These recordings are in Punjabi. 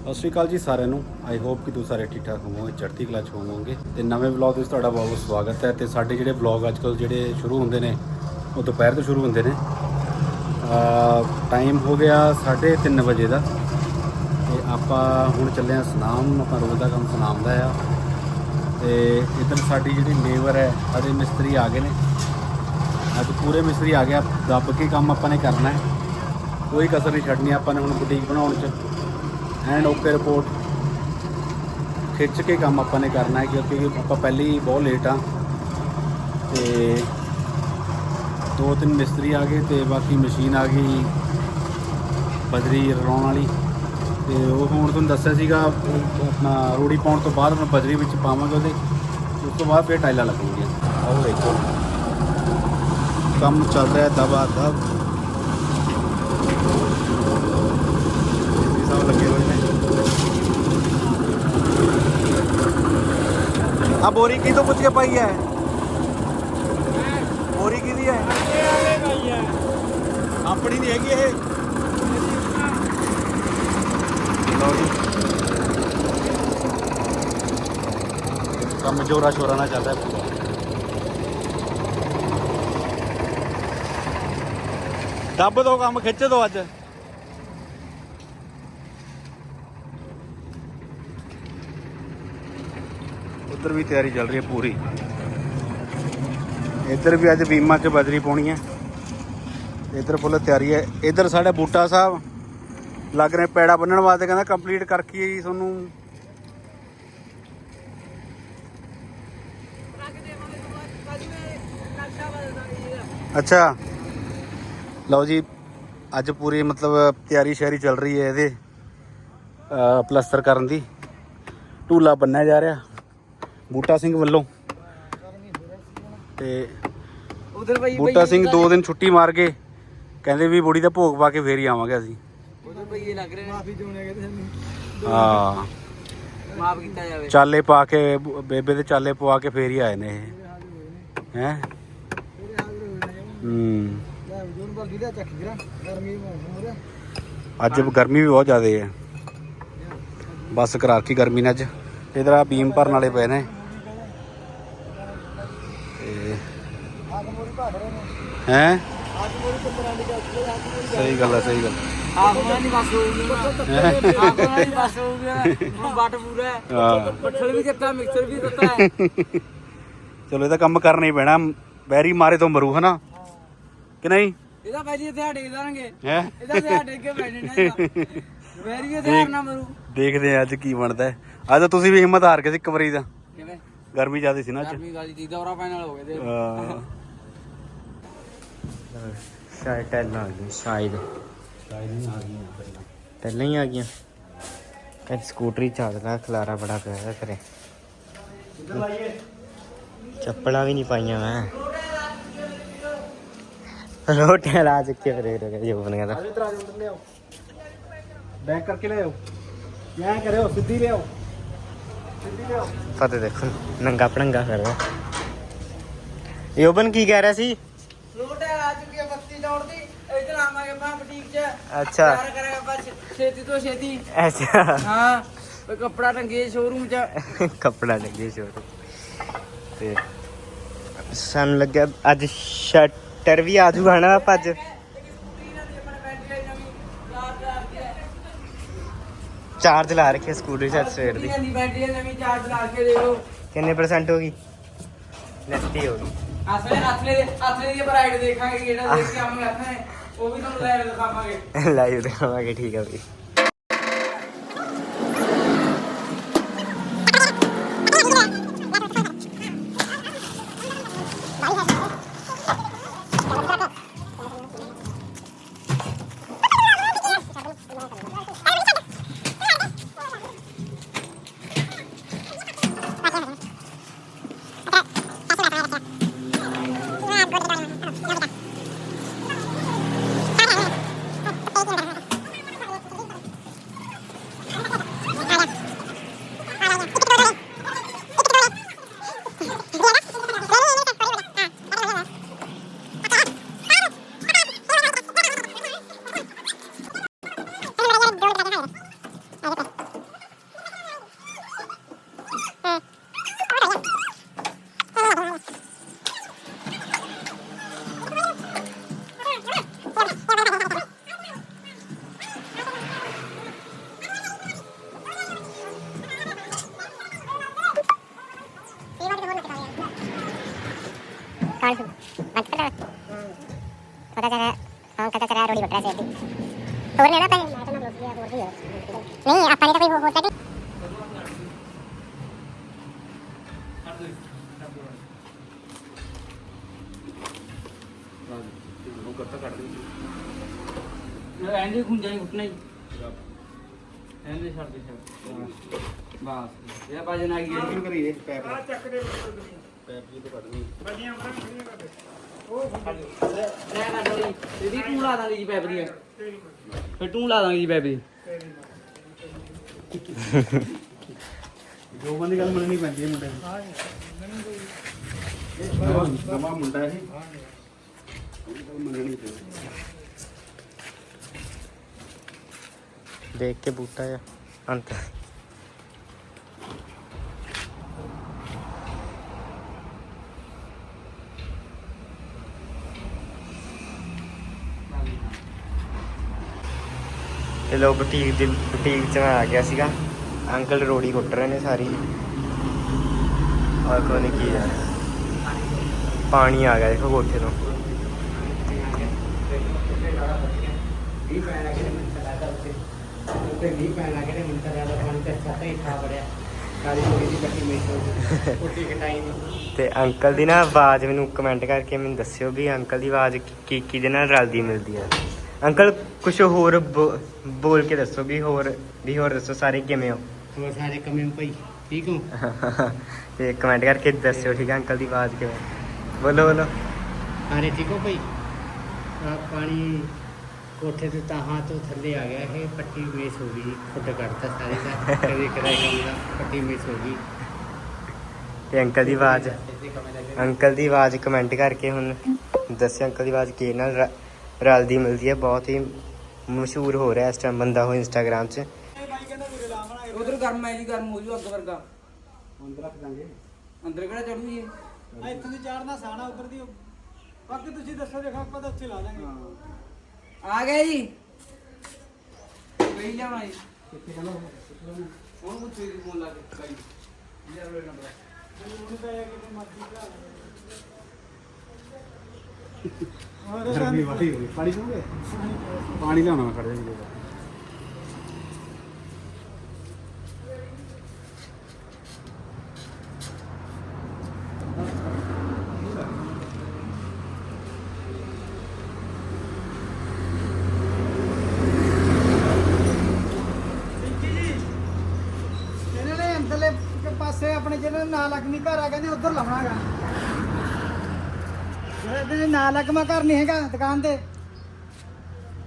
ਸਤਿ ਸ਼੍ਰੀ ਅਕਾਲ ਜੀ ਸਾਰਿਆਂ ਨੂੰ। ਆਈ ਹੋਪ ਕਿ ਤੁਸੀਂ ਸਾਰੇ ਠੀਕ ਠਾਕ ਹੋਵੋਗੇ, ਚੜ੍ਹਦੀ ਕਲਾ 'ਚ ਹੋਵੋਗੇ। ਤੇ ਨਵੇਂ ਵਲੌਗ ਵਿੱਚ ਤੁਹਾਡਾ ਬਹੁਤ ਬਹੁਤ ਸਵਾਗਤ ਹੈ। ਤੇ ਸਾਡੇ ਜਿਹੜੇ ਵਲੌਗ ਅੱਜਕੱਲ ਜਿਹੜੇ ਸ਼ੁਰੂ ਹੁੰਦੇ ਨੇ, ਉਹ ਦੁਪਹਿਰ ਤੋਂ ਸ਼ੁਰੂ ਹੁੰਦੇ ਨੇ। ਟਾਈਮ ਹੋ ਗਿਆ 3:30 ਵਜੇ ਦਾ। ਤੇ ਆਪਾਂ ਹੁਣ ਚੱਲੇ ਆ ਸਨਾਮ, ਆਪਾਂ ਰੋਜ਼ ਦਾ ਕੰਮ ਸਨਾਮ ਦਾ ਆ। ਤੇ ਇੱਧਰ ਸਾਡੀ ਜਿਹੜੀ ਲੇਬਰ ਹੈ ਸਾਡੇ ਮਿਸਤਰੀ ਆ ਗਏ ਨੇ। ਅੱਜ ਪੂਰੇ ਮਿਸਤਰੀ ਆ ਗਿਆ ਦੱਬ ਕੇ ਕੰਮ ਆਪਾਂ ਨੇ ਕਰਨਾ ਹੈ। ਕੋਈ ਕਸਰ ਨਹੀਂ ਛੱਡਣੀ ਆਪਾਂ ਨੇ ਹੁਣ ਬੁਟੀਕ ਬਣਾਉਣ 'ਚ। ਐਂਡ ਓਕੇ ਰਿਪੋਰਟ ਖਿੱਚ ਕੇ ਕੰਮ ਆਪਾਂ ਨੇ ਕਰਨਾ ਹੈ ਕਿਉਂਕਿ ਆਪਾਂ ਪਹਿਲੇ ਹੀ ਬਹੁਤ ਲੇਟ ਆ। ਤੇ ਦੋ ਤਿੰਨ ਮਿਸਤਰੀ ਆ ਗਏ ਤੇ ਬਾਕੀ ਮਸ਼ੀਨ ਆ ਗਈ ਬਜਰੀ ਰਲਾਉਣ ਵਾਲੀ। ਤੇ ਉਹ ਹੁਣ ਤੁਹਾਨੂੰ ਦੱਸਿਆ ਸੀਗਾ, ਆਪਣਾ ਰੋੜੀ ਪਾਉਣ ਤੋਂ ਬਾਅਦ ਆਪਾਂ ਬਜਰੀ ਵਿੱਚ ਪਾਵਾਂਗੇ ਉਹਦੇ। ਉਸ ਤੋਂ ਬਾਅਦ ਫਿਰ ਟਾਈਲਾਂ ਲੱਗਣਗੀਆਂ। ਆਓ ਦੇਖੋ। ਕੰਮ ਚੱਲ ਰਿਹਾ ਦਬਾ ਦਬ ਇਹ ਸਭ ਲੱਗੇ ਹੋਏ ਨੇ ਆ ਬੋਰੀ ਕੀ ਤੋਂ ਪੁੱਛ ਕੇ ਪਾਈ ਹੈ? ਬੋਰੀ ਕਿਹਦੀ ਹੈ? ਆਪਣੀ ਨਹੀਂ ਹੈਗੀ ਇਹ। ਲਓ ਜੀ। ਕੰਮ ਜੋਰਾ ਸ਼ੋਰਾ ਨਾਲ ਚੱਲ ਪੂਰਾ। ਦੱਬ ਦੋ ਕੰਮ, ਖਿੱਚ ਦੋ ਅੱਜ। ਉਧਰ ਵੀ ਤਿਆਰੀ ਚੱਲ ਰਹੀ ਹੈ ਪੂਰੀ। ਇੱਧਰ ਵੀ ਅੱਜ ਬੀਮਾ 'ਚ ਬਜਰੀ ਪਾਉਣੀ ਹੈ। ਇੱਧਰ ਫੁੱਲ ਤਿਆਰੀ ਹੈ। ਇੱਧਰ ਸਾਡੇ ਬੂਟਾ ਸਾਹਿਬ ਲੱਗ ਰਹੇ ਪੈੜਾ ਬੰਨਣ ਵਾਸਤੇ ਕਹਿੰਦਾ ਕੰਪਲੀਟ ਕਰਕੇ ਜੀ ਤੁਹਾਨੂੰ। ਅੱਛਾ। ਲਓ ਜੀ ਅੱਜ ਪੂਰੀ ਮਤਲਬ ਤਿਆਰੀ ਸ਼ਹਿਰੀ ਚੱਲ ਰਹੀ ਹੈ ਇਹਦੇ ਅ, ਕਰਨ ਦੀ। ਢੂਲਾ ਬੰਨਿਆ ਜਾ ਰਿਹਾ। ਬੂਟਾ ਸਿੰਘ ਵੱਲੋਂ। ਤੇ ਉਧਰ ਭਾਈ ਬੂਟਾ ਸਿੰਘ ਦੋ ਦਿਨ ਛੁੱਟੀ ਮਾਰ ਕੇ ਕਹਿੰਦੇ ਵੀ ਬੁੜੀ ਦਾ ਭੋਗ ਪਾ ਕੇ ਫੇਰ ਹੀ ਆਵਾਂਗੇ ਅਸੀਂ। ਉਧਰ ਭਾਈ ਇਹ ਲੱਗ ਰਹੇ ਨੇ ਮਾਫੀ ਚੋਣੇ ਕਹਿੰਦੇ ਸਾਨੂੰ। ਹਾਂ। ਮਾਫ ਕੀਤਾ ਜਾਵੇ। ਚਾਲੇ ਪਾ ਕੇ ਬੇਬੇ ਦੇ ਚਾਲੇ ਪਵਾ ਕੇ ਫੇਰ ਹੀ ਆਏ ਨੇ ਇਹ। ਹੈ? ਹੂੰ। ਜੂਨ ਪਰ ਦੀਦਾ ਚੱਕ ਗਿਰਾ ਗਰਮੀ ਮੌਸਮ ਹੋ ਰਿਹਾ। ਅੱਜ ਗਰਮੀ ਵੀ ਬਹੁਤ ਜ਼ਿਆਦਾ ਹੈ। ਬਸ ਕਰਾ ਕੀ ਗਰਮੀ ਨੇ ਅੱਜ। ਇਧਰ ਆ ਬੀਮ ਭਰਨ ਵਾਲੇ ਪਏ ਨੇ ਤੇ ਆਗ ਮੋਰੀ ਭਾਗ ਰਹੇ ਨੇ ਹੈ? ਸਹੀ ਗੱਲ ਹੈ ਸਹੀ ਗੱਲ। ਆਗਮਨ ਦੀ ਬਸ ਹੋਊਗੀ। ਆਗਮਨ ਦੀ ਬਸ ਹੋਊਗੀ ਹੁਣ ਬੱਟ ਪੂਰਾ ਹੈ। ਹਾਂ ਬੱਠਲ ਵੀ ਦਿੱਤਾ ਮਿਕਸਰ ਵੀ ਦਿੱਤਾ ਹੈ। ਚਲੋ ਇਹਦਾ ਕੰਮ ਕਰਨਾ ਹੀ ਪੈਣਾ। ਬੈਰੀ ਮਾਰੇ ਤੋਂ ਮਰੂ ਹਨਾ? ਕਿ ਨਹੀਂ? ਇਹਦਾ ਭਾਈ ਇੱਥੇ ਹਟੇ ਦਾਂਗੇ ਹੈ? ਇਹਦਾ ਤੇ ਹਟੇ ਕੇ ਬੈਠੇ ਨੇ ਵੈਰੀ ਇਹ ਤੇ ਨਾ ਮਰੂ। ਦੇਖਦੇ ਆ ਅੱਜ ਕੀ ਬਣਦਾ ਹੈ। ਅੱਜ ਤਾਂ ਤੁਸੀਂ ਵੀ ਹਿੰਮਤ ਹਾਰ ਗਏ ਸੀ ਇੱਕ ਵਾਰੀ ਦਾ ਕਿਵੇਂ? ਗਰਮੀ ਜ਼ਿਆਦਾ ਸੀ ਨਾ ਅੱਜ। ਗਰਮੀ ਗਾਲੀ ਦੀ ਦੌਰਾ ਪੈਣ ਵਾਲਾ ਹੋ ਗਿਆ ਤੇ। ਹਾਂ। ਸ਼ਾਇਦ ਟੈਲਾਂ ਆ ਗਈਆਂ ਸ਼ਾਇਦ। ਟੈਲਾਂ ਹੀ ਆ ਗਈਆਂ। ਕੱਲ ਸਕੂਟਰੀ ਚੱਲਦਾ ਖਲਾਰਾ ਬੜਾ ਪਿਆ ਹੈ ਕਰੇ ਚੱਪਲਾਂ ਵੀ ਨਹੀਂ ਪਾਈਆਂ ਮੈਂ। ਰੋਟੀਆਂ ਲਾ ਚੁੱਕੇ ਫਿਰ ਇਹ ਜੋ ਬਣ ਗਿਆ ਤਾਂ ਇਧਰ ਆ ਜਾਓ ਲਿਆਓ। ਬੈਕ ਕਰਕੇ ਲਿਆਓ। ਕਿਆ ਕਰਿਓ ਸਿੱਧੀ ਲਿਆਓ। ਸਿੱਧੀ ਲਿਆਓ। ਫਤਿਹ ਦੇਖੋ ਨੰਗਾ ਪੜੰਗਾ ਕਰਦਾ ਯੋਬਨ ਕੀ ਕਹਿ ਰਿਹਾ ਸੀ? ਰੋਟ ਆ ਚੁੱਕੀ ਹੈ ਬੱਤੀ ਲਾਉਣ ਦੀ। ਇਧਰ ਆਵਾਂਗੇ ਆਪਾਂ ਬੁਟੀਕ 'ਚ। ਅੱਛਾ। ਤਿਆਰ ਕਰਾਂਗੇ ਆਪਾਂ ਛੇ- ਛੇਤੀ ਤੋਂ ਛੇਤੀ। ਅੱਛਾ। ਹਾਂ ਕੋਈ ਕੱਪੜਾ ਟੰਗੇ ਸ਼ੋਰੂਮ 'ਚ। ਕੱਪੜਾ ਲੱਗੇ ਸ਼ੋਰ ਤੇ ਸਾਨੂੰ ਲੱਗਿਆ ਅੱਜ ਸ਼ਟਰ ਵੀ ਆ ਜੂਗਾ ਨਾ ਚਾਰਜ ਲਾ ਰੱਖਿਆ ਸਕੂਟਰ ਚ ਅੱਜ ਸਵੇਰ ਦੀ। ਦੀ ਬੈਟਰੀ ਨਵੀਂ ਚਾਰਜ ਲਾ ਕੇ ਦੇਖੋ ਕਿੰਨੇ ਪਰਸੈਂਟ ਹੋ ਗਈ? 29 ਹੋ ਗਈ। ਅਸਲੇ ਅਸਲੇ ਦੇ ਅਸਲੇ ਦੀ ਬਰਾਈਡ ਦੇਖਾਂਗੇ ਕਿਹੜਾ ਦੇਖ ਕੇ ਆਵਾਂਗੇ ਅਸਲੇ ਉਹ ਵੀ ਤੁਹਾਨੂੰ ਲੈ ਦਿਖਾਵਾਂਗੇ। ਲਾਈਵ ਦਿਖਾਵਾਂਗੇ, ਠੀਕ ਆ ਬਈ। ਚੱਲਿਆ ਰੋੜੀ ਬੱਟਰਾ ਸੇਦੀ ਹੋਰ ਨਹੀਂ ਨਾ ਪੈ ਮੈਂ ਤਾਂ ਨਾ ਰੋਟੀ ਹੋਰ ਵੀ ਹੈ ਨਹੀਂ ਆਪਾਂ ਨੇ ਤਾਂ ਕੋਈ ਹੋਰ ਤਾਂ ਉਹ ਕਰਤਾ ਕੱਢ ਦੇ ਮੈਂ ਐਂਦੇ ਖੁੰਝਾ ਨਹੀਂ ਉੱਠਣਾ ਹੀ। ਐਂਦੇ ਛੱਡ ਦੇ ਛੱਡ ਬਸ। ਇਹ ਬਾਜੇ ਨਾ ਗਈ ਕਿਉਂ ਕਰੀ ਇਹ ਪੈਪ ਆ ਚੱਕ ਦੇ ਪੈਪ ਜੀ ਤੋਂ ਕੱਢਣੀ। ਲੈ ਨਾ ਡੋਲੀ ਇਹਦੀ ਟੂੰ ਲਾ ਦਾਂਗੇ ਜੀ ਪੈਪ ਦੀ ਫਿਰ ਟੂੰ ਲਾ ਦਾਂਗੇ ਜੀ ਪੈਪ ਦੀ ਜੋ ਬੰਦੀ ਗੱਲ ਮੰਨਣੀ ਪੈਂਦੀ ਹੈ ਮੁੰਡੇ ਨੂੰ ਇਹ ਨਵਾਂ ਮੁੰਡਾ ਇਹ ਉਹਦੀ ਗੱਲ ਮੰਨਣੀ ਪੈਂਦੀ ਦੇਖ ਕੇ ਬੂਟਾ ਆ ਅੰਤ ਇਹ ਲੋ ਬੁਟੀਕ ਦੀ, ਬੁਟੀਕ ਚ ਮੈਂ ਆ ਗਿਆ ਸੀਗਾ। ਅੰਕਲ ਰੋੜੀ ਕੁੱਟ ਰਹੇ ਨੇ ਸਾਰੀ। ਔਰ ਕੋਈ ਨਹੀਂ ਕੀ ਹੈ ਪਾਣੀ ਆ ਗਿਆ, ਦੇਖੋ ਕੋਠੇ ਤੋਂ। ਵੀ ਪੈਣ ਲੱਗੇ ਨੇ ਮੈਨੂੰ ਲੱਗਦਾ ਉੱਤੇ ਉੱਤੇ ਵੀ ਪੈਣ ਲੱਗੇ ਨੇ ਮੈਨੂੰ ਲੱਗਦਾ ਪਾਣੀ ਤੇ ਛੱਤ ਹੀ ਖਾ ਬੜਿਆ ਕਾਲੀ ਕੁੜੀ ਦੀ ਬੱਟੀ ਮੇਸੋ ਉੱਟੀ ਕਟਾਈ ਤੇ ਅੰਕਲ ਦੀ ਨਾ ਆਵਾਜ਼ ਮੈਨੂੰ ਕਮੈਂਟ ਕਰਕੇ ਮੈਨੂੰ ਦੱਸਿਓ ਵੀ ਅੰਕਲ ਦੀ ਆਵਾਜ਼ ਕੀ ਕੀ ਦੇ ਨਾਲ ਰਲਦੀ ਮਿਲਦੀ ਹੈ ਅੰਕਲ ਕੁਝ ਹੋਰ ਬੋ- ਬੋਲ ਕੇ ਦੱਸੋ ਵੀ ਹੋਰ ਵੀ ਹੋਰ ਦੱਸੋ ਸਾਰੇ ਕਿਵੇਂ ਹੋ? ਹੋਰ ਸਾਰੇ ਕਮੇ ਭਾਈ? ਠੀਕ ਹੋ? ਤੇ ਕਮੈਂਟ ਕਰਕੇ ਦੱਸਿਓ ਠੀਕ ਹੈ ਅੰਕਲ ਦੀ ਆਵਾਜ਼ ਕਿਵੇਂ? ਬੋਲੋ ਬੋਲੋ। ਸਾਰੇ ਠੀਕ ਹੋ ਭਾਈ? ਆ ਪਾਣੀ ਕੋਠੇ ਤੇ ਤਾਹਾਂ ਤੋਂ ਥੱਲੇ ਆ ਗਿਆ ਇਹ ਪੱਟੀ ਮੇਸ ਹੋ ਗਈ ਫੁੱਟ ਕੱਢਤਾ ਸਾਰੇ ਦਾ ਕਦੇ ਕਦੇ ਕੰਮ ਦਾ ਪੱਟੀ ਮੇਸ ਹੋ ਗਈ। ਤੇ ਅੰਕਲ ਦੀ ਆਵਾਜ਼ ਅੰਕਲ ਦੀ ਆਵਾਜ਼ ਕਮੈਂਟ ਕਰਕੇ ਹੁਣ ਦੱਸਿਓ ਅੰਕਲ ਦੀ ਆਵਾਜ਼ ਕੀ ਨਾਲ ਰ- ਰਲਦੀ ਮਿਲਦੀ ਹੈ ਬਹੁਤ ਹੀ ਮਸ਼ਹੂਰ ਹੋ ਰਿਹਾ ਇਸ ਟਾਈਮ ਬੰਦਾ ਉਹ ਇੰਸਟਾਗ੍ਰam 'ਚ। ਉਧਰ ਗਰਮ ਹੈ ਜੀ ਗਰਮ ਹੋ ਜੂ ਅੱਗ ਵਰਗਾ। ਅੰਦਰ ਰੱਖ ਦਾਂਗੇ। ਅੰਦਰ ਕਿਹੜਾ ਚੜੂ ਜੀ ਇੱਥੋਂ ਦੀ ਚਾੜਨਾ ਸਾਣਾ ਉਧਰ ਦੀ ਬਾਕੀ ਤੁਸੀਂ ਦੱਸੋ ਦੇਖੋ ਆਪਾਂ ਤਾਂ ਉੱਥੇ ਲਾ ਦਾਂਗੇ। ਆ ਗਏ ਜੀ। ਕਹੀ ਜਾਣਾ ਜੀ। ਕਿੱਥੇ ਕਹਿੰਦਾ ਹੁਣ ਪੁੱਛੋ ਜੀ ਫੋਨ ਲਾ ਕੇ ਕਈ ਯਾਰ ਉਹ ਨੰਬਰ। ਉਹਨੂੰ ਤਾਂ ਇਹ ਕਿਤੇ ਮਰਜ਼ੀ ਭਰਾ। ਗਰਮੀ ਵਾਲੀ ਹੋ ਗਈ ਪਾਣੀ ਪੀਓਗੇ? ਪਾਣੀ ਲਿਆਉਣਾ ਮੈਂ ਖੜੇ ਜੀ ਪਿੰਕੀ ਜੀ ਇਹਨਾਂ ਨੇ ਅੰਦਰਲੇ ਇੱਕ ਪਾਸੇ ਆਪਣੇ ਜਿਹੜੇ ਨਾਲ ਲੱਗਮੀ ਘਰ ਆ ਕਹਿੰਦੇ ਉਧਰ ਲਾਉਣਾਗਾ ਜਿਹੜੇ ਦੇ ਲੱਗਮਾ ਘਰ ਨਹੀਂ ਹੈਗਾ ਦੁਕਾਨ ਤੇ।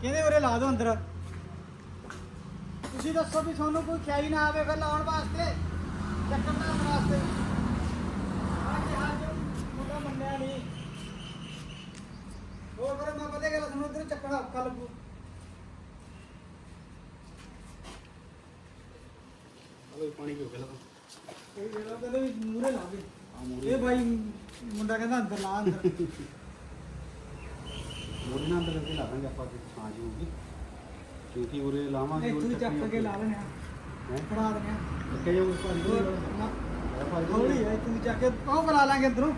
ਕਹਿੰਦੇ ਉਰੇ ਲਾ ਦਿਓ ਅੰਦਰ? ਤੁਸੀਂ ਦੱਸੋ ਵੀ ਤੁਹਾਨੂੰ ਕੋਈ ਖਿਆਈ ਨਾ ਆਵੇ ਫਿਰ ਲਾਉਣ ਵਾਸਤੇ ਚੱਕਰ ਨਾ ਵਾਸਤੇ। ਆਹ ਕਿਹਾ ਜੋ ਮੁੰਡਾ ਮੰਨਿਆ ਨਹੀਂ। ਹੋਰ ਫਿਰ ਮੈਂ ਪਤਾ ਗੱਲ ਤੁਹਾਨੂੰ ਉਧਰ ਚੱਕਣਾ ਔਖਾ ਲੱਗੂ। ਹਲੋ ਪਾਣੀ ਪੀਓ ਪਹਿਲਾਂ ਇਹ ਜਿਹੜਾ ਕਹਿੰਦੇ ਵੀ ਮੂਰੇ ਲਾ ਦੇ। ਇਹ ਬਾਈ ਮੁੰਡਾ ਕਹਿੰਦਾ ਅੰਦਰ ਲਾ ਅੰਦਰ। ਮੋੜੀ ਨਾਲ ਅੰਦਰ ਕਰਕੇ ਲਾ ਦਾਂਗੇ ਆਪਾਂ ਤੇ ਛਾਂ ਜੀ ਹੋਊਗੀ। ਕਿਉਂਕਿ ਉਰੇ ਲਾਵਾਂਗੇ ਇੱਥੋਂ ਹੀ ਚੱਕ ਕੇ ਲਾ ਲੈਣੇ ਆ। ਹੈ। ਫੜਾ ਦੇਣੇ ਆ। ਕਿ ਜੋ ਪਾਣੀ ਹੋਰ ਨਾ ਹੌਲੀ ਹੈ ਦੀ ਚੱਕ ਕੇ ਉਹ ਬਣਾ ਲਾਂਗੇ ਅੰਦਰੋਂ।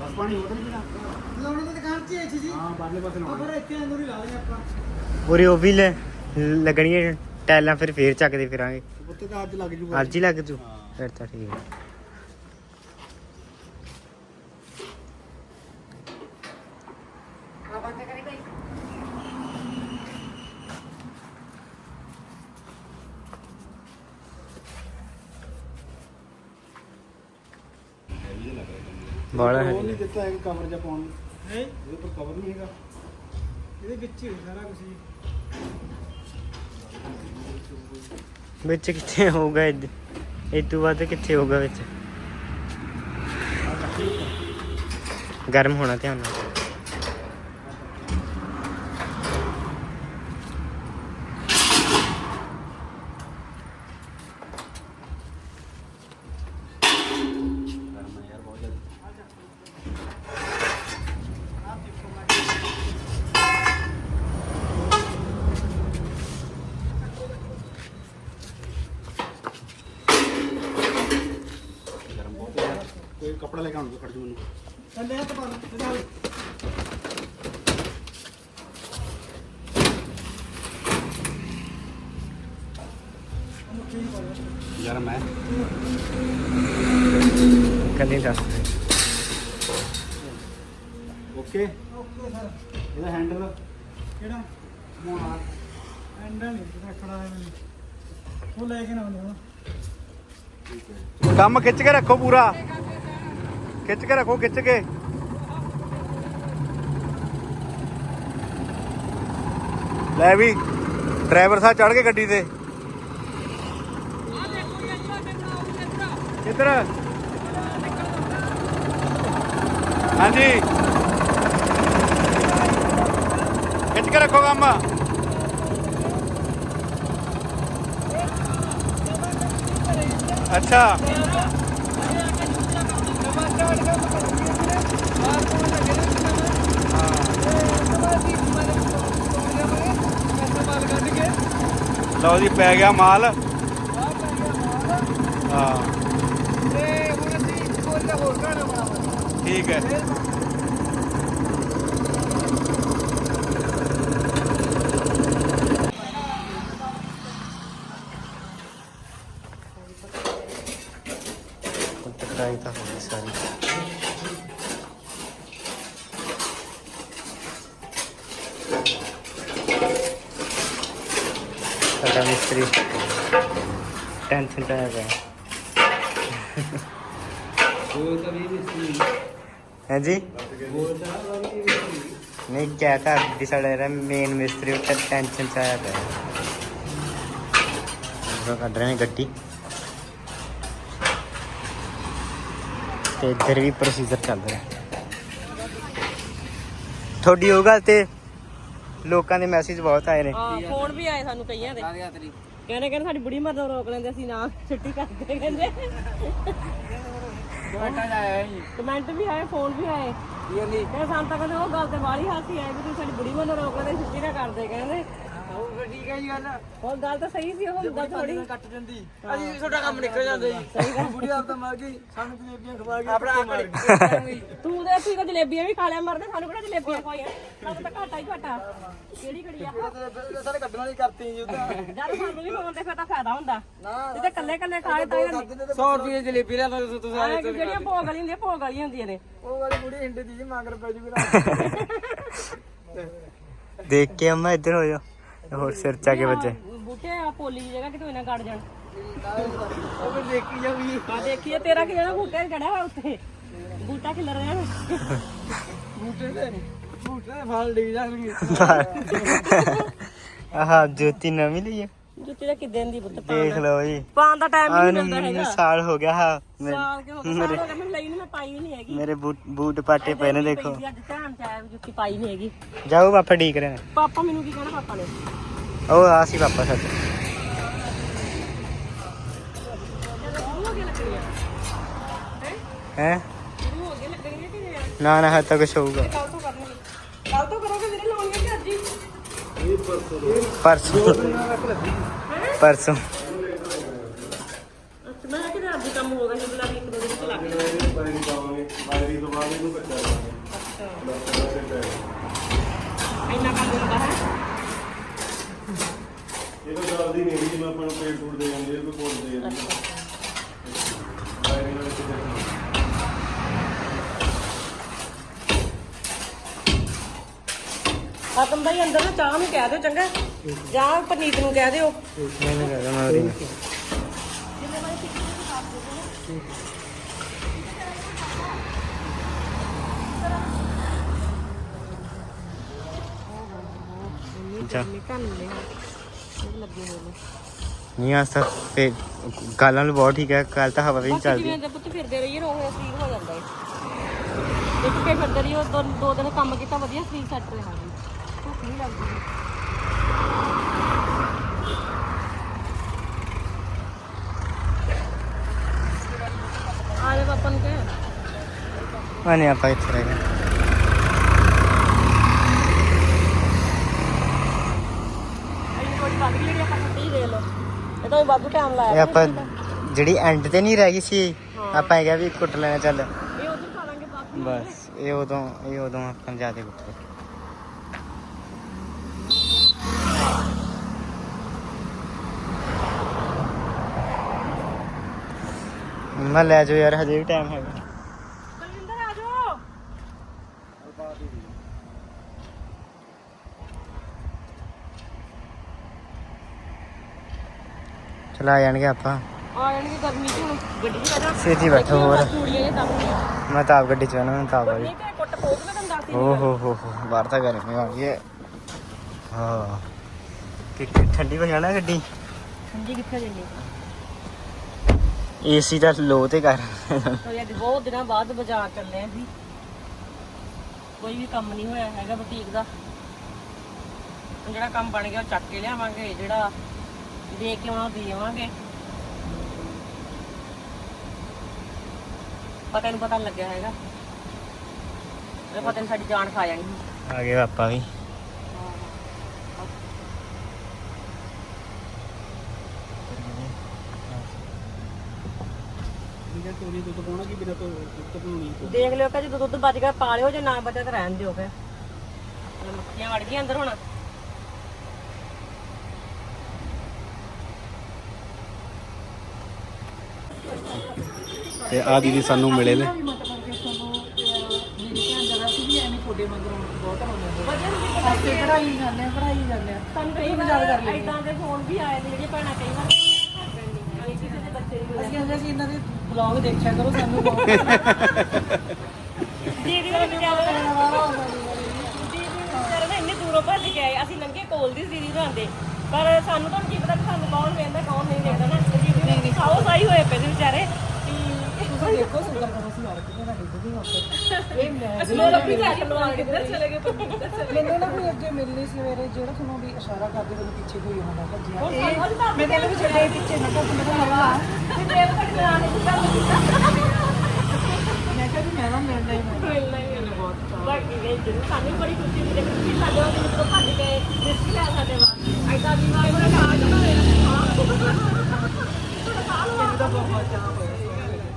ਬਸ ਪਾਣੀ ਹੋਰ ਨਹੀਂ ਪੀਣਾ। ਲਾਉਣੇ ਤਾਂ ਦੁਕਾਨ 'ਚ ਹੀ ਹੈ ਜੀ। ਹਾਂ ਬਾਹਰਲੇ ਪਾਸੇ ਲਾਉਣਾ। ਇੱਥੇ ਅੰਦਰ ਹੀ ਲਾ ਲਾਂਗੇ ਆਪਾਂ। ਉਰੇ ਉਹ ਵੀ ਲੈ- ਲੱਗਣੀਆਂ ਟੈਲਾਂ ਫਿਰ ਫੇਰ ਚੱਕਦੇ ਫਿਰਾਂਗੇ। ਉੱਤੇ ਤਾਂ ਅੱਜ ਲੱਗ ਜੂਗਾ। ਅੱਜ ਹੀ ਲੱਗ ਜੂ। ਹਾਂ। ਫਿਰ ਤਾਂ ਠੀਕ ਹੈ। ਬਾਲਾ ਉਹ ਹੈ ਨਹੀਂ ਦਿੱਤਾ ਹੈਗਾ ਕਵਰ ਜਾਂ ਪਾਉਣ ਨੂੰ। ਹੈ? ਇਹਦੇ ਪਰ ਕਵਰ ਨਹੀਂ ਹੈਗਾ। ਇਹਦੇ ਵਿੱਚ ਹੀ ਹੈ ਸਾਰਾ ਕੁਝ ਜੀ। ਵਿੱਚ ਕਿੱਥੇ ਹੋਊਗਾ ਇਹ ਇਹ ਤੋਂ ਬਾਅਦ ਕਿੱਥੇ ਹੋਊਗਾ ਵਿੱਚ? ਗਰਮ ਹੋਣਾ ਧਿਆਨ ਨਾਲ ਗਰਮ ਹੈ ਯਾਰ ਬਹੁਤ ਜ਼ਿਆਦਾ ਗਰਮ ਬਹੁਤ ਹੈ ਯਾਰ। ਕੋਈ ਕੱਪੜਾ ਲੈ ਕੇ ਆਉਣਾ ਖੜ ਜੂ ਮੈਨੂੰ ਥੱਲੇ ਹੱਥ ਪਾ ਲੈ ਹਾਲ ਯਾਰ ਮੈਂ ਕੱਲੀ ਦੱਸ। ਓਕੇ। Okay sir. ਇਹਦਾ ਹੈਂਡਲ ਕਿਹੜਾ? ਮੋਨਾ। ਐਂਡਲ ਨਹੀਂ ਰੱਖਣਾ ਹੈ ਮੈਨੂੰ। ਉਹ ਲੈ ਕੇ ਨਾ ਆਉਂਦੇ ਹੁਣ ਕੰਮ ਖਿੱਚ ਕੇ ਰੱਖੋ ਪੂਰਾ। ਖਿੱਚ ਕੇ ਰੱਖੋ, ਖਿੱਚ ਕੇ। ਲੈ ਵੀ, ਡਰਾਈਵਰ ਸਾਹਿਬ ਚੜ ਕੇ ਗੱਡੀ ਤੇ। ਕਿੱਧਰ ਹਾਂਜੀ। ਖਿੱਚ ਕੇ ਰੱਖੋ ਕੰਮ। ਅੱਛਾ। ਲਓ ਜੀ ਪੈ ਗਿਆ ਮਾਲ। ਹਾਂ। ਠੀਕ ਹੈ ਹੁਣ ਟਰਾਈ ਤਾਂ ਹੋ ਗਈ ਸਾਰੀ ਸਾਡਾ ਮਿਸਤਰੀ ਟੈਨਸ਼ਨ ਚ ਆ ਗਿਆ ਬੋਲ ਤਾਂ ਵੀ ਨਹੀਂ ਹੈ ਜੀ ਨਹੀਂ, ਕਿਆ ਤਾਂ ਅੱਡੀ ਸਾਡਾ ਜਿਹੜਾ ਮੇਨ ਮਿਸਤਰੀ, ਉਹ ਟੈਨਸ਼ਨ ਚ ਆਇਆ ਪਿਆ। ਉਹ ਕੱਢ ਰਹੇ ਨੇ ਗੱਡੀ। ਤੇ ਇੱਧਰ ਵੀ ਪ੍ਰੋਸੀਜਰ ਚੱਲ ਰਿਹਾ। ਤੁਹਾਡੀ ਉਹ ਗੱਲ ਤੇ ਲੋਕਾਂ ਦੇ ਮੈਸੇਜ ਬਹੁਤ ਆਏ ਨੇ। ਹਾਂ ਫੋਨ ਵੀ ਆਏ ਸਾਨੂੰ ਕਈਆਂ ਦੇ। ਕਹਿੰਦੇ ਕਹਿੰਦੇ ਸਾਡੀ ਬੁੜੀ ਮਰਦ ਰੋਕ ਲੈਂਦੇ, ਅਸੀਂ ਨਾ ਛੁੱਟੀ ਕਰਦੇ ਕਹਿੰਦੇ ਜਾਇਆ ਜੀ ਕਮੈਂਟ ਵੀ ਆਏ ਫੋਨ ਵੀ ਆਏ। ਨਹੀਂ ਕਹਿੰਦੇ ਸਾਨੂੰ ਤਾਂ ਕਹਿੰਦੇ ਉਹ ਗੱਲ ਤੇ ਵਾਲੀ ਹਾਸੀ ਆਈ ਵੀ ਤੁਸੀਂ ਸਾਡੀ ਬੁੜੀ ਮਰਦ ਰੋਕ ਲੈਂਦੇ ਛੁੱਟੀ ਨਾ ਕਰਦੇ ਕਹਿੰਦੇ। ਉਹ ਠੀਕ ਹੈ ਜੀ ਗੱਲ ਉਹ ਗੱਲ ਤਾਂ ਸਹੀ ਸੀ ਉਹ ਗੱਲ ਥੋੜੀ ਕੱਟ ਜਾਂਦੀ ਅਸੀਂ ਤੁਹਾਡਾ ਕੰਮ ਨਿਕਲ ਜਾਂਦਾ ਜੀ। ਸਹੀ ਗੱਲ। ਬੁੜੀ ਆਪ ਤਾਂ ਮਰ ਗਈ ਸਾਨੂੰ ਜਲੇਬੀਆਂ ਖਵਾ ਕੇ ਆਪਣਾ ਆਪਣੇ ਤੂੰ ਤੇ ਅਸੀਂ ਤਾਂ ਜਲੇਬੀਆਂ ਵੀ ਖਾ ਲਿਆ ਮਰਦੇ ਸਾਨੂੰ ਕਿਹੜਾ ਜਲੇਬੀਆਂ ਖਵਾਈਆਂ? ਸਾਨੂੰ ਤਾਂ ਘਾਟਾ ਹੀ ਘਾਟਾ। ਕਿਹੜੀ ਘੜੀ ਆ? ਸਾਰੇ ਕੱਢਣ ਵਾਲੀ ਕਰਤੀ ਜੀ ਉਹਦਾ ਜਦ ਸਾਨੂੰ ਵੀ ਫੋਨ ਤੇ ਫਿਰ ਤਾਂ ਫਾਇਦਾ ਹੁੰਦਾ। ਜਿੱਤੇ ਕੱਲੇ ਕੱਲੇ ਖਾਏ ਤਾਂ ਇਹ 100 ਰੁਪਏ ਜਲੇਬੀ ਲੈ ਲਓ ਤੁਸੀਂ ਆਏ ਕਿ ਜਿਹੜੀਆਂ ਭੋਗ ਵਾਲੀ ਹੁੰਦੀਆਂ ਭੋਗ ਵਾਲੀਆਂ ਹੁੰਦੀਆਂ ਨੇ। ਉਹ ਵਾਲੀ ਬੁੜੀ ਹਿੰਡੇ ਦੀ ਜੀ ਮਗਰ ਪੈ ਜੂਗੀ ਰਾਤ ਦੇਖ ਕੇ ਅੰਮਾ ਇੱਧਰ ਹੋ ਜਾ। ਹੋਰ ਸਿਰ ਚਾ ਕੇ ਵੱਜੇ। ਬੂਟੇ ਆ ਪੋਲੀ ਦੀ ਜਗ੍ਹਾ ਕਿਤੇ ਨਾ ਗੜ ਜਾਣ। ਉਹ ਵੀ ਦੇਖੀ ਜਾਊਗੀ। ਆ ਦੇਖੀਏ ਤੇਰਾ ਕੀ ਜਿਹੜਾ ਬੂਟੇ ਚੜਿਆ ਹੋਇਆ ਉੱਤੇ ਬੂਟਾ ਖਿਲਰ ਰਿਹਾ ਨਾ ਬੂਟੇ ਤੇ ਬੂਟੇ ਦੇ ਫਲ ਡਿੱਗ ਜਾਣਗੇ। ਆਹ ਜੋਤੀ ਨਵੀਂ ਲਈ ਹੈ ਜੁੱਤੀ ਦਾ ਕਿਦਨ ਦੀ ਬੁੱਤ ਦੇਖ ਲਓ ਜੀ। ਪਾਉਣ ਦਾ ਟਾਈਮ ਆਹ ਨਹੀਂ ਮਿਲਦਾ ਮੈਨੂੰ ਹੈਗਾ। ਸਾਲ ਹੋ ਗਿਆ ਹਾਂ। ਮੇਰੇ- ਸਾਲ ਕਿਉਂ ਸਾਲ ਹੋ ਗਿਆ ਮੈਨੂੰ ਲਈ ਨਹੀਂ ਮੈਂ ਪਾਈ ਵੀ ਨਹੀਂ ਹੈਗੀ। ਮੇਰੇ ਬੂਟ ਬੂਟ ਪਾਟੇ ਪਏ ਨੇ ਦੇਖੋ ਪਈ ਸੀ, ਅੱਜ ਧਿਆਨ ਚ ਆਇਆ ਵੀ ਜੁੱਤੀ ਪਾਈ ਨਹੀਂ ਹੈਗੀ। ਜਾਓ ਪਾਪਾ ਠੀਕ ਰਹੇ ਨੇ। ਪਾਪਾ ਮੈਨੂੰ ਕੀ ਕਹਿਣਾ ਪਾਪਾ ਨੇ? ਉਹ ਆ ਸੀ ਪਾਪਾ ਸਾਡੇ। ਹੋ? ਨਾ ਨਾ ਹੱਦ ਤੱਕ ਕੁਛ ਹੋਊਗਾ। ਕੱਲ ਤੋਂ ਕਰਨਗੇ। ਕੱਲ ਤੋਂ ਕਰੋਗੇ ਪਰਸੋਂ। ਪਰਸੋਂ। ਅੱਛਾ ਮੈਂ ਕਿਹਾ ਅੱਜ ਹੀ ਕੰਮ ਹੋਗਾ ਜੀ ਬੁਲਾ ਇੱਕ ਦੋ ਦਿਨ ਚ ਲੱਗ ਜਾਣਾ ਇੰਨਾ ਕੰਮ ਹੁੰਦਾ ਹੈ? ਇਹ ਤਾਂ ਜਲਦੀ ਨਹੀਂ ਜਿਵੇਂ ਆਪਾਂ ਨੂੰ ਪੇਟ ਫੂਡ ਦੇ ਜਾਂਦੇ ਆ ਕੋਈ ਕੋਲ ਦੇ ਜਾਂਦੇ ਵਾਇਰਿੰਗ ਵਾਲੇ ਤੇ ਦੇਖਣਾ ਆਤਮ ਭਾਈ ਅੰਦਰ ਨਾ ਚਾਹ ਨੂੰ ਕਹਿ ਦਿਓ ਚੰਗਾ। ਜਾਂ ਪਨੀਤ ਨੂੰ ਕਹਿ ਦਿਓ। ਮੈਨੂੰ ਕਹਿ ਮੈਂ ਉਹਦੀ ਨੂੰ। ਜਾ। ਨਹੀਂ ਆ ਸਭ ਤੇ ਗਾਲਾਂ ਨੂੰ ਬਹੁਤ ਠੀਕ ਹੈ ਕੱਲ ਤਾਂ ਹਵਾ ਵੀ ਨਹੀਂ ਚੱਲਦੀ। ਜਿਵੇਂ ਦੇ ਪੁੱਤ ਫਿਰਦੇ ਰਹੀਏ ਰੋਹ ਸਰੀਰ ਹੋ ਜਾਂਦਾ ਹੈ ਇੱਕ ਕੇ ਫਿਰਦੇ ਰਹੀਏ ਦੋ ਦੋ ਦਿਨ ਕੰਮ ਕੀਤਾ ਵਧੀਆ ਸਰੀਰ ਸੈੱਟ ਰਿਹਾ ਜੀ। ਨਹੀਂ ਲੱਗਦੀ। ਆ ਜਾ ਪਾਪਾ ਨੂੰ ਕਹਿ। ਮਾਨੇ ਆਪਾਂ ਇੱਥੇ ਰਹਿ ਗਏ। ਥੋੜੀ ਵੱਧ ਗਈ ਜਿਹੜੀ ਆਪਾਂ ਕੱਟੀ ਦੇ ਲਓ। ਇਹ ਤਾਂ ਵਾਧੂ ਟਾਈਮ ਲਾਇਆ ਇਹ ਆਪਾਂ ਜਿਹੜੀ ਐਂਡ ਤੇ ਨਹੀਂ ਰਹਿ ਗਈ ਸੀ ਆਪਾਂ ਇਹ ਕਿਹਾ ਵੀ ਕੁੱਟ ਲੈਣਾ ਚੱਲ। ਇਹ ਉਧਰ ਖਾ ਲਾਂਗੇ ਬਾਕੀ ਬਸ ਇਹ ਉਦੋਂ ਇਹ ਉਦੋਂ ਆਪਾਂ ਜ਼ਿਆਦਾ ਕੁੱਟੇ ਮੈਂ ਲੈ ਜਾਓ ਯਾਰ ਹਜੇ ਵੀ ਟਾਈਮ ਹੈਗਾ। ਬਲਵਿੰਦਰ ਆ ਜਾਓ। ਚਲਾ ਜਾਣਗੇ ਆਪਾਂ। ਆ ਜਾਣਗੇ ਗਰਮੀ ਚ ਹੁਣ। ਗੱਡੀ ਚ ਬੈਠਾ ਛੇਤੀ ਬੈਠੋ ਹੋਰ। ਚੂੜੀਆਂ ਮੈਂ ਤਾਂ ਆਪ ਗੱਡੀ ਚ ਬਹਿਣਾ ਮੈਂ ਤਾਂ ਆਪ ਆ ਨਹੀਂ ਤੇ ਕੁੱਟ ਪੋਕ ਮੈਂ ਤੁਹਾਨੂੰ ਦੱਸਦੀ ਓ ਹੋ ਹੋ ਹੋ ਬਾਹਰ ਤਾਂ ਗਰਮੀ ਆ ਗਈ ਹੈ। ਹਾਂ। ਕਿ ਕਿ ਠੰਡੀ ਹੋ ਜਾਣਾ ਗੱਡੀ? ਠੰਡੀ ਕਿੱਥੇ ਜੰਨੀ ਏਸੀ ਤਾਂ ਲੋ ਤੇ ਕਰ। ਤਾਂ ਅੱਜ ਬਹੁਤ ਦਿਨਾਂ ਬਾਅਦ ਬਾਜ਼ਾਰ ਚੱਲੇ ਆਂ ਸੀ ਕੋਈ ਵੀ ਕੰਮ ਨਹੀਂ ਹੋਇਆ ਹੈਗਾ ਬੁਟੀਕ ਦਾ। ਹੁਣ ਜਿਹੜਾ ਕੰਮ ਬਣ ਗਿਆ ਉਹ ਚੱਕ ਕੇ ਲਿਆਵਾਂਗੇ ਜਿਹੜਾ ਦੇ ਕੇ ਆਉਣਾ ਉਹ ਦੇ ਆਵਾਂਗੇ। ਪਤਾ ਨੂੰ ਪਤਾ ਨੀ ਲੱਗਿਆ ਹੈਗਾ। ਇਹ ਪਤਾ ਨਹੀਂ ਸਾਡੀ ਜਾਨ ਖਾ ਜਾਣੀ। ਆ ਗਏ ਪਾਪਾ ਵੀ ਬਿਨਾਂ ਤੋਰੀ ਦੁੱਧ ਪਾਉਣਾ ਕਿ ਬਿਨਾਂ ਤੋਂ ਦੁੱਧ ਬਣਾਉਣੀ ਦੇਖ ਲਿਓ ਕਿ ਜਦੋਂ ਦੁੱਧ ਬਚ ਗਿਆ ਪਾ ਲਿਓ ਜੇ ਨਾ ਬਚਿਆ ਤਾਂ ਰਹਿਣ ਦਿਓ ਫਿਰ। ਹੁਣ ਮੱਖੀਆਂ ਵੜ ਗਈਆਂ ਅੰਦਰ ਹੁਣ। ਤੇ ਆ ਦੀਦੀ ਸਾਨੂੰ ਮਿਲੇ ਨੇ। ਸਾਨੂੰ ਕਈ ਵਾਰ ਇਦਾਂ ਦੇ ਫੋਨ ਵੀ ਆਏ ਨੇ ਜਿਹੜੀਆਂ ਭੈਣਾਂ ਕਈ ਵਾਰ ਕਿਸੇ ਦੇ ਬੱਚੇ ਦੀ ਅਸੀਂ ਕਹਿੰਦੇ ਸੀ ਇਹਨਾਂ ਦੇ ਬਲੌਗ ਦੇਖਿਆ ਕਰੋ ਸਾਨੂੰ ਦੀਦੀ ਦਾ ਵਿਚਾਰਾ ਦੀਦੀ ਵਿਚਾਰਾ ਨਾ ਇੰਨੇ ਦੂਰੋਂ ਭੱਜ ਕੇ ਆਏ। ਅਸੀਂ ਲੰਘੇ ਕੋਲ ਦੀ ਦੀਦੀ ਆਂਦੇ ਪਰ ਸਾਨੂੰ ਤਾਂ ਕੀ ਪਤਾ ਕਿ ਸਾਨੂੰ ਕੌਣ ਵੇਖਦਾ ਕੌਣ ਨਹੀਂ ਵੇਖਦਾ ਨਾ। ਦੀਦੀ ਸਾਓ ਸਾਈ ਹੋਏ ਪਏ ਨੇ ਵਿਚਾਰੇ। ਦੇਖੋ ਸੁੰਦਰ ਡਿੱਗਦੀ ਉੱਤੇ ਇਹ ਮੈਂ ਅਸੀਂ ਲੋਕ ਵੀ ਜਾ ਕੇ ਲਵਾ ਕਿੱਧਰ ਚਲੇ ਗਏ ਪਤਾ ਕਿੱਧਰ ਚਲੇ ਮੈਨੂੰ ਨਾ ਕੋਈ ਅੱਗੇ ਮਿਲਣੀ ਸਵੇਰੇ ਜਿਹੜਾ ਤੁਹਾਨੂੰ ਵੀ ਇਸ਼ਾਰਾ ਕਰਦੇ ਤੁਹਾਨੂੰ ਪਿੱਛੇ ਕੋਈ ਆਉਂਦਾ ਭੱਜਿਆ ਹੁਣ ਸਾਨੂੰ ਅੱਜ ਤਾਂ ਮੈਂ ਕਹਿੰਦਾ ਵੀ ਛੱਡੇ ਪਿੱਛੇ ਨਾ ਭੱਜ ਮੈਂ ਤਾਂ ਹਵਾ ਤੇ ਦੇਵ ਘੜੀ ਬਣਾ ਕੇ ਗੱਲ ਮੈਂ ਕਿਹਾ ਵੀ ਮੈਂ ਨਾ ਮਿਲਣਾ ਹੀ ਮੈਂ ਮਿਲਣਾ ਹੀ ਮਿਲਣਾ। ਬਹੁਤ ਬਾਕੀ ਜਿਹਨੂੰ ਸਾਨੂੰ ਬੜੀ ਖੁਸ਼ੀ ਹੋਈ। ਕਿ ਤੁਸੀਂ ਸਾਡੇ ਵਾਸਤੇ ਜਦੋਂ ਭੱਜ ਗਏ ਰਿਸਕ ਲਿਆ ਸਾਡੇ ਵਾਸਤੇ। ਐਦਾਂ ਦੀ ਵਾਰ ਬੜਾ ਕਾਜ ਹੋਇਆ। ਮੈਨੂੰ ਤਾਂ ਬਹੁਤ ਚਾਹ ਹੋਇਆ।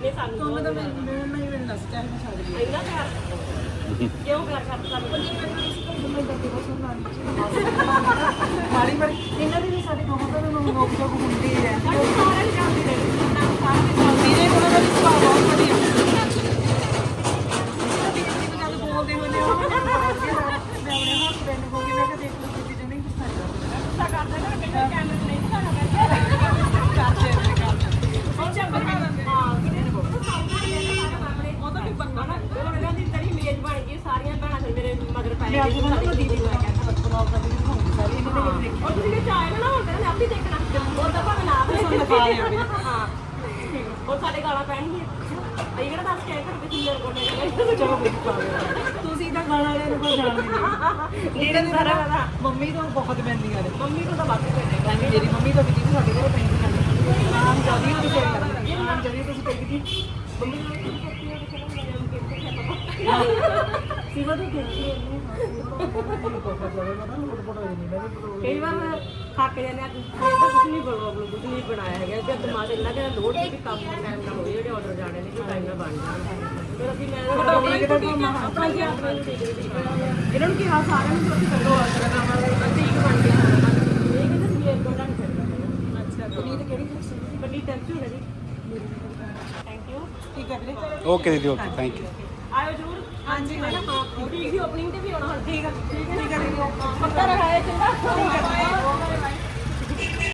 ਇਹ ਸਾਨੂੰ ਤੁਹਾਨੂੰ ਤਾਂ ਮੈਂ ਮਿਲਣਾ ਹੀ ਮਿਲਣਾ ਸੀ ਚਾਹੇ ਮੈਂ ਛੱਡ ਗਈ ਇੰਨਾ ਪਿਆਰ ਕਿਉਂ ਪਿਆਰ ਕਰਦੇ? ਸਾਨੂੰ ਮੈਂ ਦੱਦੇ ਬਸ ਮਾਰੀ ਮਾਰੀ ਇਹਨਾਂ ਦੀ ਵੀ ਸਾਡੇ ਕੋਲ ਤਾਂ ਨੂੰ ਨੋਕ ਝੋਕ ਹੁੰਦੀ ਹੀ ਰਹਿੰਦੀ ਅਸੀਂ ਸਾਰੇ ਜਾਂਦੇ ਨੇ ਸਾਰੇ ਜਾਂਦੇ ਦੀਦੀ ਉਹਨਾਂ ਦਾ ਵੀ ਸੁਭਾਅ ਬਹੁਤ ਵਧੀਆ ਦੀਦੀ ਨੂੰ ਜਦ ਬੋਲਦੇ ਹੁੰਦੇ ਉਹ ਮੈਨੂੰ ਬੜਾ ਵਧੀਆ ਲੱਗਦਾ। ਮੈਂ ਆਪਣੇ ਹਸਬੈਂਡ ਨੂੰ ਕਹੂੰਗੀ ਮੈਂ ਕਿਹਾ ਦੇਖ ਲਓ ਦੀਦੀ ਤੇ ਨਹੀਂ ਗੁੱਸਾ ਕਰਦਾ ਗੁੱਸਾ ਕਰਦੇ ਨੇ ਕਈ ਕੈਮਰੇ ਤੇ ਨਹੀਂ ਦਿਖਾਣਾ ਪੈਂਦਾ ਕਰਦੇ ਨੇ ਕਰਦੇ ਉਹ ਚੰਬਰ ਹਾਂ ਉਹ ਤਾਂ ਵੀ ਬੰਦਾ ਨਾ ਉਹਨਾਂ ਦੀ ਤੇਰੀ ਮੇਜ਼ ਬਣ ਗਈ ਸਾਰੀਆਂ ਭੈਣਾਂ ਫਿਰ ਮੇਰੇ ਮਗਰ ਪੈ ਮੈਂ ਅੱਜ ਗਈਆਂ ਉਹਨਾਂ ਨੂੰ ਦੀਦੀ ਨੂੰ ਕਹਿੰਦਾ ਬਲੌਗ ਦਾ ਵੀ ਦਿਖਾਉਂਗੀ ਸਾਰੀ ਇਹਨਾਂ ਨੇ ਵੀ ਦੇਖੀ ਉਹ ਤੁਸੀਂ ਵਿੱਚ ਆਏ ਨਾ ਹੁਣ ਤੇ ਆਪੇ ਦੇਖਣਾ ਉਹ ਤਾਂ ਭਾਵੇਂ ਨਾ ਬਣੇ ਸਾਨੂੰ ਦਿਖਾ ਰਹੇ ਆ ਵੀ। ਹਾਂ ਉਹ ਸਾਡੇ ਗਾਲਾਂ ਪੈਣਗੀਆਂ ਅਸੀਂ ਕਿਹੜਾ ਦੱਸ ਕੇ ਆਏ ਘਰ ਵਿੱਚ ਮੇਰੇ ਕੋਲ ਚਲੋ ਕੋਈ ਨਹੀਂ ਤੁਸੀਂ ਤਾਂ ਗਾਣਾ ਵਾਲਿਆਂ ਨੂੰ ਕੋਈ ਜਾਣਦੇ ਨਹੀਂ ਜਿਹੜੇ ਸਾਰਾ ਪਤਾ ਮੰਮੀ ਤੋਂ ਬਹੁਤ ਪੈਂਦੀਆਂ ਨੇ ਮੰਮੀ ਤੋਂ ਤਾਂ ਵਾਕਈ ਪੈਣੇ ਕਹਿੰਦੀ ਮੇਰੀ ਮੰਮੀ ਤੋਂ ਵੀ ਦੀਦੀ ਸਾਡੇ ਘਰੇ ਪੈਂਦੀਆਂ ਨੇ ਆਮ ਜਦੀ ਉਹ ਸ਼ੇਅਰ ਕਰਦੀ ਆਮ ਜਦੀ ਤੁਸੀਂ ਕਹਿੰਦੀ ਸੀ ਮੰਮੀ ਨੂੰ ਕੀ ਕਰਤੀ ਹੈ ਕਿ ਚਲੋ ਮੈਂ ਉਹਨੂੰ ਕਿੱਥੇ ਖੇਤਾਂ ਸਿਵਾ ਤੋਂ ਕਿੱਥੇ ਕਈ ਵਾਰ ਥੱਕ ਜਾਂਦੇ ਆ ਕੁਝ ਨਹੀਂ ਬਣਵਾ ਕੁਝ ਨਹੀਂ ਬਣਾਇਆ ਹੈਗਾ ਜਦ ਦਿਮਾਗ ਇੰਨਾ ਕਿ ਲੋਡ ਕਿ ਕੰਮ ਟਾਈਮ ਨਾਲ ਹੋਵੇ ਜਿਹੜੇ ਆਰਡਰ ਜਾਣੇ ਨੇ ਕਿ ਟਾਈਮ ਨਾਲ ਬਣ ਜਾਣ ਫਿਰ ਅਸੀਂ ਮੈਂ ਆਪਣਾ ਕੀ ਆਪਣਾ ਆਪਣਾ ਇਹਨਾਂ ਨੂੰ ਕਿਹਾ ਸਾਰਿਆਂ ਨੂੰ ਤੁਸੀਂ ਕਰੋ ਆਰਡਰ ਹਮਾਰਾ ਠੀਕ ਬਣ ਗਿਆ ਇਹ ਕਹਿੰਦੇ ਸੀ ਇਹ ਕੋਟਾ ਨਹੀਂ ਅੱਛਾ ਪਨੀਰ ਕਿਹੜੀ ਫਿਕਸ ਪਨੀਰ ਟੈਂਸ਼ਨ ਹੈ ਜੀ। ਥੈਂਕ ਯੂ ਠੀਕ ਹੈ ਵੀਰੇ। ਓਕੇ ਦੀਦੀ ਓਕੇ ਥੈਂਕ ਯੂ ਆਇਓ ਹਾਂਜੀ ਹਾਂ ਬੁਟੀਕ ਦੀ ਓਪਨਿੰਗ ਤੇ ਵੀ ਆਉਣਾ ਠੀਕ ਹੈ। ਠੀਕ ਹੈ ਠੀਕ ਹੈ। ਪੱਕਾ ਰਹਾਏ ਚੰਗਾ। ਠੀਕ ਹੈ।